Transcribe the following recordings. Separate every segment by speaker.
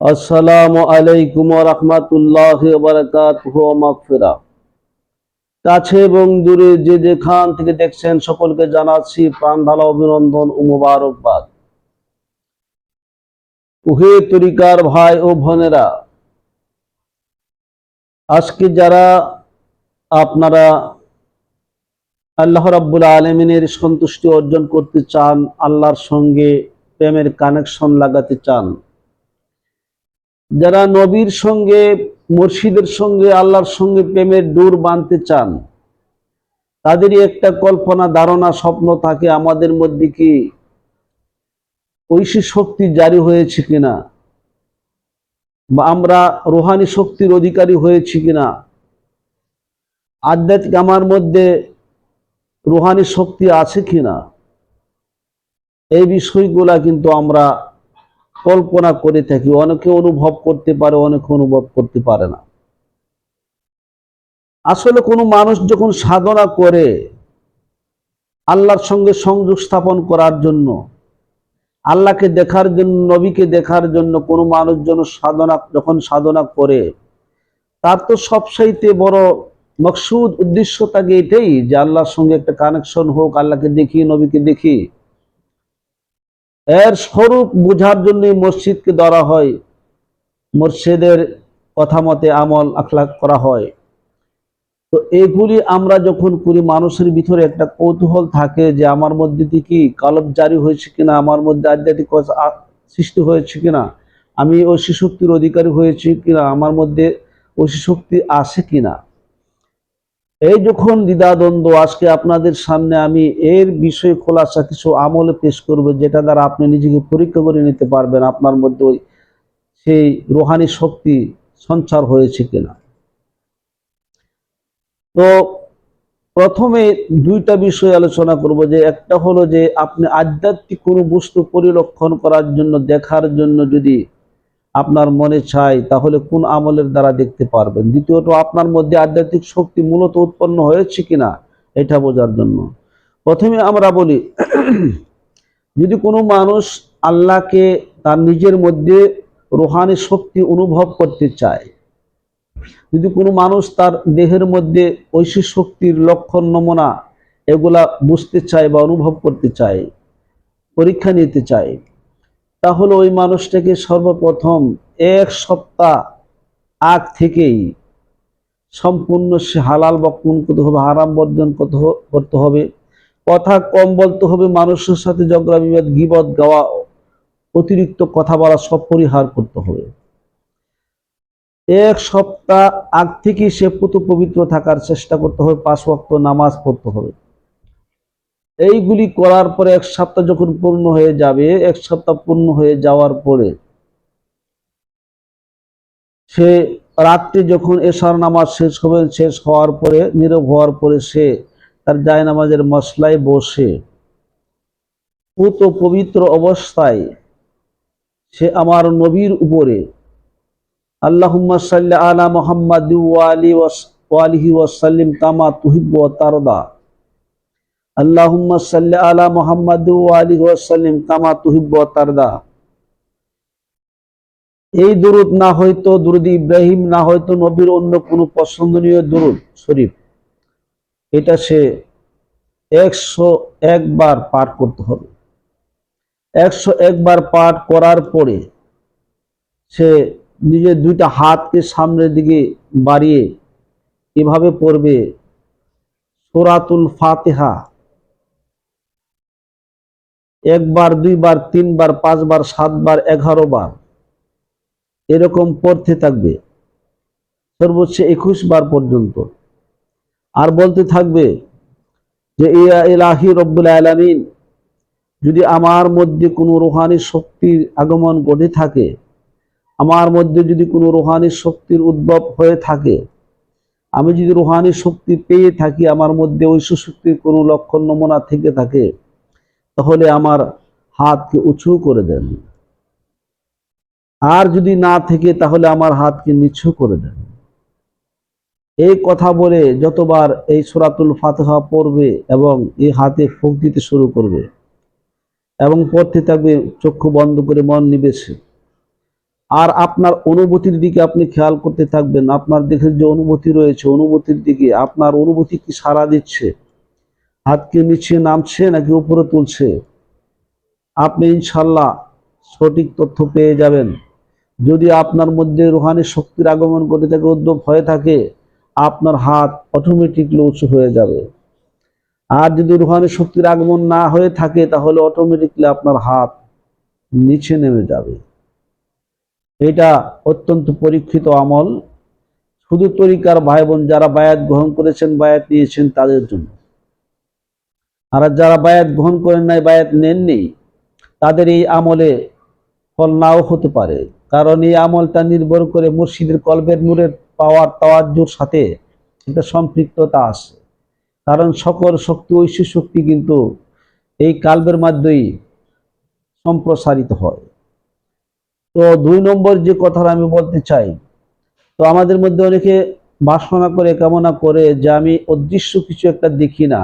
Speaker 1: আসসালামু আলাইকুম রহমতুল্লাহ বারকাতুহ কাছে এবং দূরে যে যেখান থেকে দেখছেন সকলকে জানাচ্ছি প্রাণ ঢালা অভিনন্দন ও মুবারকবাদ। উহে তরিকার ভাই ও বোনেরা, আজকে যারা আপনারা আল্লাহ রাব্বুল আলমিনের সন্তুষ্টি অর্জন করতে চান, আল্লাহর সঙ্গে প্রেমের কানেকশন লাগাতে চান যারা নবীর সঙ্গে, মুর্শিদের সঙ্গে, আল্লাহর সঙ্গে প্রেমের ডোর বাঁধতে চান, তাদেরই একটা কল্পনা, ধারণা, স্বপ্ন থাকে, আমাদের মধ্যে কি ঐশী শক্তি জারি হয়েছে কিনা? বা আমরা রোহানি শক্তির অধিকারী হয়েছি কিনা? আধ্যাত্মিক আমার মধ্যে রোহানি শক্তি আছে কিনা? এই বিষয়গুলা কিন্তু আমরা কল্পনা করে থাকি। অনেকে অনুভব করতে পারে, অনেকে অনুভব করতে পারে না। আসলে কোনো মানুষ যখন সাধনা করে আল্লাহর সঙ্গে সংযোগ স্থাপন করার জন্য, আল্লাহকে দেখার জন্য, নবীকে দেখার জন্য কোনো মানুষ যেন সাধনা, যখন সাধনা করে, তার তো সবসাইতে বড় মকসুদ উদ্দেশ্য থাকে এটাই যে আল্লাহর সঙ্গে একটা কানেকশন হোক, আল্লাহকে দেখি নবীকে দেখি এর স্বরূপ বোঝার জন্য মসজিদকে ধরা হয়। মসজিদের কথা মতে আমল আখলাক করা হয়। তো এগুলি আমরা যখন করি মানুষের ভিতরে একটা কৌতূহল থাকে যে, আমার মধ্যে কি কালব জারি হয়েছে কিনা? আমার মধ্যে আধ্যাত্মিক সৃষ্টি হয়েছে কিনা? আমি ঐশী শক্তির অধিকারী হয়েছি কিনা? আমার মধ্যে ঐশী শক্তি আছে কিনা? এই যখন দ্বিধাদ্বন্দ্ব, আজকে আপনাদের সামনে আমি এর বিষয়ে খোলাসা কিছু আমলে পেশ করব, যেটা দ্বারা আপনি নিজেকে পরীক্ষা করে নিতে পারবেন আপনার মধ্যে ওই সেই রোহানি শক্তি সঞ্চার হয়েছে কিনা। তো প্রথমে দুইটা বিষয় আলোচনা করব, যে একটা হলো যে আপনি আধ্যাত্মিক কোনো বস্তু পরিলক্ষণ করার জন্য, দেখার জন্য যদি আপনার মনে চায় তাহলে কোন আমলের দ্বারা দেখতে পারবেন? দ্বিতীয়ত, আপনার মধ্যে আধ্যাত্মিক শক্তি মূলত উৎপন্ন হয়েছে কিনা, এটা বোঝার জন্য। প্রথমে আমরা বলি, যদি কোনো মানুষ আল্লাহকে তার নিজের মধ্যে রোহানি শক্তি অনুভব করতে চায়, যদি কোনো মানুষ তার দেহের মধ্যে ঐশী শক্তির লক্ষণ, নমুনা এগুলা বুঝতে চায় বা অনুভব করতে চায়, পরীক্ষা নিতে চায় তাহলে ওই মানুষটাকে সর্বপ্রথম এক সপ্তাহ আগ থেকেই সম্পূর্ণ সে হালাল বক্ষণ করতে হবে, হারাম বর্জন করতে হবে। কথা কম বলতে হবে, মানুষের সাথে ঝগড়া, বিবাদ গিবত গাওয়া, অতিরিক্ত কথা বলা সব পরিহার করতে হবে। এক সপ্তাহ আগ থেকে সে পুতু পবিত্র থাকার চেষ্টা করতে হবে, পাঁচ ওয়াক্ত নামাজ পড়তে হবে। এইগুলি করার পরে এক সপ্তাহ যখন পূর্ণ হয়ে যাবে, এক সপ্তাহ পূর্ণ হয়ে যাওয়ার পরে সে রাত্রে যখন এশার নামাজ শেষ হবে, শেষ হওয়ার পরে, নীরব হওয়ার পরে সে তার জায় নামাজের মশলায় বসে পুত পবিত্র অবস্থায় সে আমার নবীর উপরে, আল্লাহুম্মা সাল্লি আলা মুহাম্মাদ ওয়ালি ওয়ালিহি ওয়াসাল্লিম কামা তুহিব্বু ওয়া তারদা। আল্লাহুম্মা সাল্লি আলা মুহাম্মাদ ওয়ালিহি ওয়াসাল্লিম কামা তুহিব্বু তারদা। এই দুরুদ না দুরুদ ইব্রাহিম, না নবীর অন্য কোনো পছন্দনীয় দুরুদ, শরীফ। এটা সে একশো একবার পাঠ করতে হবে। একশো একবার পাঠ করার পরে সে নিজের দুইটা হাতকে সামনের দিকে বাড়িয়ে এভাবে পড়বে সোরাতুল ফাতেহা। একবার, দুইবার, তিনবার, পাঁচবার, সাতবার এগারো বার এরকম পড়তে থাকবে। সর্বোচ্চ একুশ বার পর্যন্ত। আর বলতে থাকবে যে, ইয়া ইলাহি রব্বুল আলামিন, যদি আমার মধ্যে কোনো রুহানি শক্তির আগমন ঘটে থাকে, আমার মধ্যে যদি কোনো রুহানি শক্তির উদ্ভব হয়ে থাকে, আমি যদি রুহানি শক্তি পেয়ে থাকি, আমার মধ্যে ঐশ্ব শক্তির কোনো লক্ষণ, নমুনা থেকে থাকে তাহলে আমার হাতকে উঁচু করে দেন। আর যদি না থেকে, তাহলে আমার হাতকে নিচু করে দেন। এই কথা বলে যতবার এই সুরাতুল ফাতেহা পড়বে এবং এই হাতে ফুক দিতে শুরু করবে এবং পড়তে থাকবে, চক্ষু বন্ধ করে মন নিবেশে। আর আপনার অনুভূতির দিকে আপনি খেয়াল করতে থাকবেন। আপনার দেখে যে অনুভূতি রয়েছে, অনুভূতির দিকে আপনার অনুভূতি কি সাড়া দিচ্ছে? হাতকে নিচে নামছে নাকি উপরে তুলছে? আপনি ইনশাল্লাহ সঠিক তথ্য পেয়ে যাবেন। যদি আপনার মধ্যে রুহানি শক্তির আগমন করতে থাকে উদ্যোগ হয়ে থাকে, আপনার হাত অটোমেটিকলি উঁচু হয়ে যাবে। আর যদি রুহানি শক্তির আগমন না হয়ে থাকে, তাহলে অটোমেটিকলি আপনার হাত নিচে নেমে যাবে। এটা অত্যন্ত পরীক্ষিত আমল। শুধু তরিকার ভাই বোন যারা বায়াত গ্রহণ করেছেন, বায়াত নিয়েছেন তাদের জন্য। আর যারা বায়াত গ্রহণ করেন নাই, বায়াত নেননি, তাদের এই আমলে ফল নাও হতে পারে। কারণ এই আমলটা নির্ভর করে মুর্শিদের কলবের নূরের পাওয়ার তাওয়াজ্জুর সাথে একটা সম্পৃক্ততা আছে। কারণ সকল শক্তি ঐশ্ব শক্তি কিন্তু এই কালবের মাধ্যমেই সম্প্রসারিত হয়। তো দুই নম্বর যে কথাটা আমি বলতে চাই, তো আমাদের মধ্যে অনেকে বাসনা করে, কামনা করে যে আমি অদৃশ্য কিছু একটা দেখি না।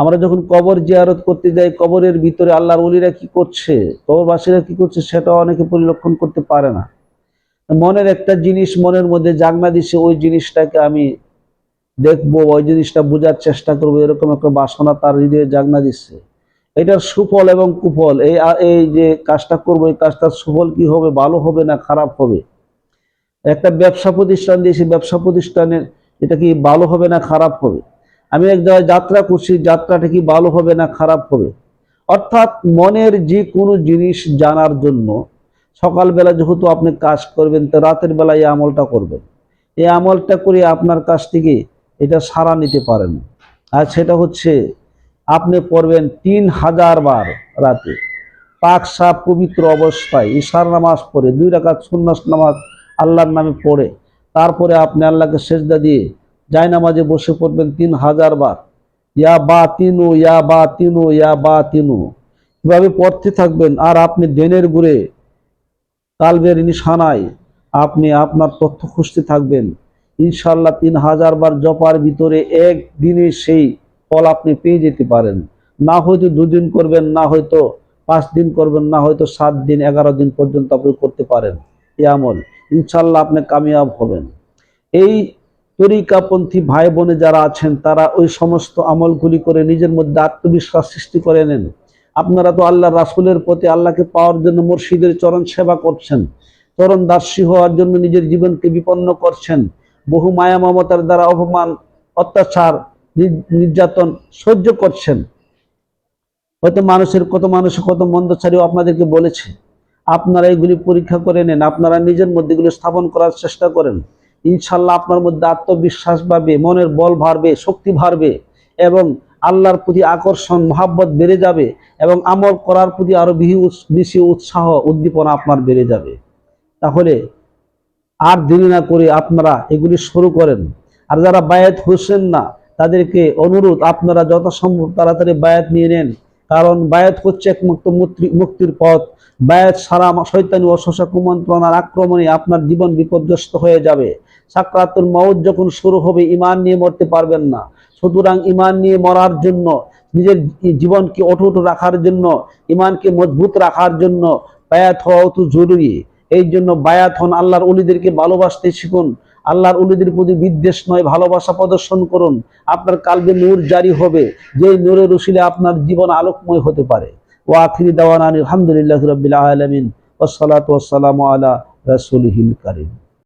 Speaker 1: আমরা যখন কবর জিয়ারত করতে যাই, কবরের ভিতরে আল্লাহর ওলিরা কি করছে, কবরবাসীরা কি করছে সেটা অনেকে পরিলক্ষণ করতে পারে না। মনের একটা জিনিস মনের মধ্যে জাগনা দিছে, ওই জিনিসটাকে আমি দেখব, ওই জিনিসটা বোঝার চেষ্টা করব, এরকম একটা বাসনা তার হৃদয়ে জাগনা দিচ্ছে এটার সুফল এবং কুফল, এই এই যে কাজটা করব, এই কাজটার সুফল কি হবে, ভালো হবে না খারাপ হবে? একটা ব্যবসা প্রতিষ্ঠান দিয়েছি, ব্যবসা প্রতিষ্ঠানের এটা কি ভালো হবে না খারাপ হবে? আমি এক জায়গায় যাত্রা করছি, যাত্রাটা কি ভালো হবে না খারাপ হবে? অর্থাৎ মনের যে কোনো জিনিস জানার জন্য সকালবেলা যেহেতু আপনি কাজ করবেন, তো রাতের বেলায় এই আমলটা করবেন। এই আমলটা করে আপনার কাছ থেকে এটা সারা নিতে পারেন। আর সেটা হচ্ছে, আপনি পড়বেন তিন হাজার বার রাতে। পাক সাপ পবিত্র অবস্থায় ঈশার নামাজ পড়ে, দুই রাকাত সুন্নাস নামাজ আল্লাহর নামে পড়ে। তারপরে আপনি আল্লাহকে সেজদা দিয়ে যাই নামাজে বসে পড়বেন তিন হাজার বার। ইয়া বা তিনু ইয়া বা তিনু ইয়া বা তিনু এভাবে পড়তে থাকবেন, আর আপনি দেনের ঘুরে কালবের নিশানায় আপনি আপনার তথ্য খুঁজতে থাকবেন। ইনশাল্লাহ তিন হাজার বার জপার ভিতরে এক দিনে সেই ফল আপনি পেয়ে যেতে পারেন। না হয়তো দুদিন করবেন, না হয়তো পাঁচ দিন করবেন, না হয়তো সাত দিন, এগারো দিন পর্যন্ত আপনি করতে পারেন। আমল ইনশাল্লাহ আপনি কামিয়াব হবেন। এই তরিকাপন্থী ভাই বোনে যারা আছেন, তারা ওই সমস্ত আমলগুলি করে নিজের মধ্যে আত্মবিশ্বাস সৃষ্টি করে নেন। আপনারা তো আল্লাহ রাসুলের প্রতি আল্লাহকে পাওয়ার জন্য মুর্শিদের চরণ সেবা করছেন, চরণ দাসী হওয়ার জন্য নিজের জীবনকে বিপন্ন করছেন। বহু মায়া মমতার দ্বারা অপমান, অত্যাচার নির্যাতন সহ্য করছেন। হয়তো মানুষের কত মানুষ কত মন্দচারীও আপনাদেরকে বলেছে। আপনারা এগুলি পরীক্ষা করে নেন, আপনারা নিজের মধ্যে স্থাপন করার চেষ্টা করেন। ইনশাল্লাহ আপনার মধ্যে আত্মবিশ্বাস বাড়বে, মনের বল বাড়বে, শক্তি বাড়বে এবং আল্লাহর প্রতি আকর্ষণ, মহাব্বত বেড়ে যাবে এবং আমল করার প্রতি আরও বেশি উৎসাহ, উদ্দীপনা আপনার বেড়ে যাবে। তাহলে আর দেরি না করে আপনারা এগুলি শুরু করেন। আর যারা বায়াত হোসেন না, তাদেরকে অনুরোধ, আপনারা যথাসম্ভব তাড়াতাড়ি বায়াত নিয়ে নেন। কারণ বায়াত হচ্ছে একমাত্র মুক্তি, মুক্তির পথ। বায়াত সারা শৈতানি অশোষা কুমন্ত্রণার আক্রমণে আপনার জীবন বিপর্যস্ত হয়ে যাবে। সাকরাতুল মৌত যখন শুরু হবে ইমান নিয়ে মরতে পারবেন না। সুতরাং ইমান নিয়ে মরার জন্য, নিজের জীবনকে অটুট রাখার জন্য ইমানকে মজবুত রাখার জন্য বায়াত হওয়া অত জরুরি। এই জন্য বায়াত হন আল্লাহর উলিদেরকে ভালোবাসতে শিখুন। আল্লাহর উলিদের প্রতি বিদ্বেষ নয়, ভালোবাসা প্রদর্শন করুন। আপনার কালবে নূর জারি হবে, যে নূরের উশিলে আপনার জীবন আলোকময় হতে পারে। ও আখিরি দাওয়ান আলহামদুলিল্লাহ রবিল আলমিন ওসালাত ওসালাম আলা রসুলহিল করিম।